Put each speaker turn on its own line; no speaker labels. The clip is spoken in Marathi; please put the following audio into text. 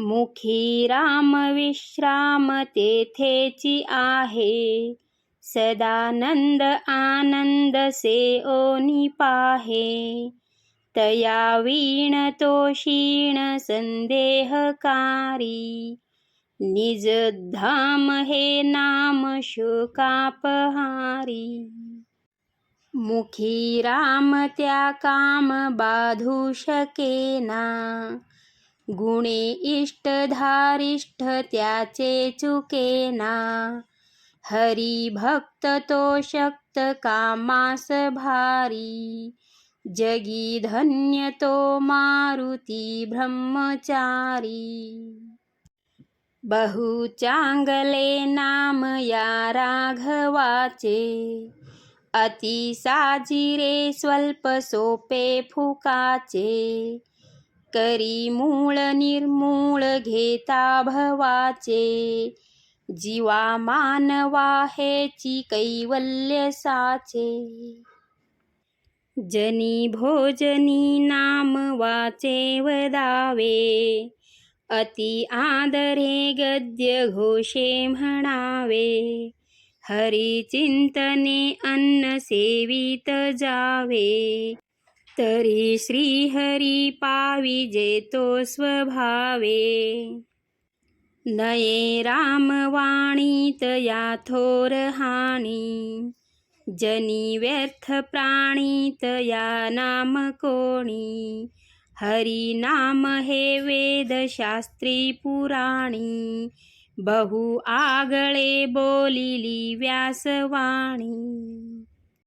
मुखी राम विश्राम तेथेची आहे. सदानंद आनंद से ओनी पाहे. तया वीण तो क्षीण संदेहकारी. निज धाम हे नाम शोकापहारी. मुखी राम त्या काम बाधू शकेना. गुणे इष्ट धारिष्ठ त्याचे चुकेना हरी भक्त तो शक्त कामास भारी. जगी धन्य तो मारुती ब्रह्मचारी. बहु चांगले नाम या राघवाचे. अति साजिरे स्वल्प सोपे फुकाचे. करी मूळ निर्मूळ घेता भवाचे. जीवा मानवा हेची कैवल्य साचे. जनी भोजनी नाम वाचे वदावे. अति आदरे गद्य घोषे म्हणावे. हरी चिंतने अन्न सेवित जावे. तरी श्रीहरी पावी जेतो स्वभावे. नये रामवाणीत या थोर हानी. जनी व्यर्थ प्राणीत या नाम कोणी. हरी नाम हे वेद शास्त्री पुराणी. बहु आगळे बोलिली व्यासवाणी.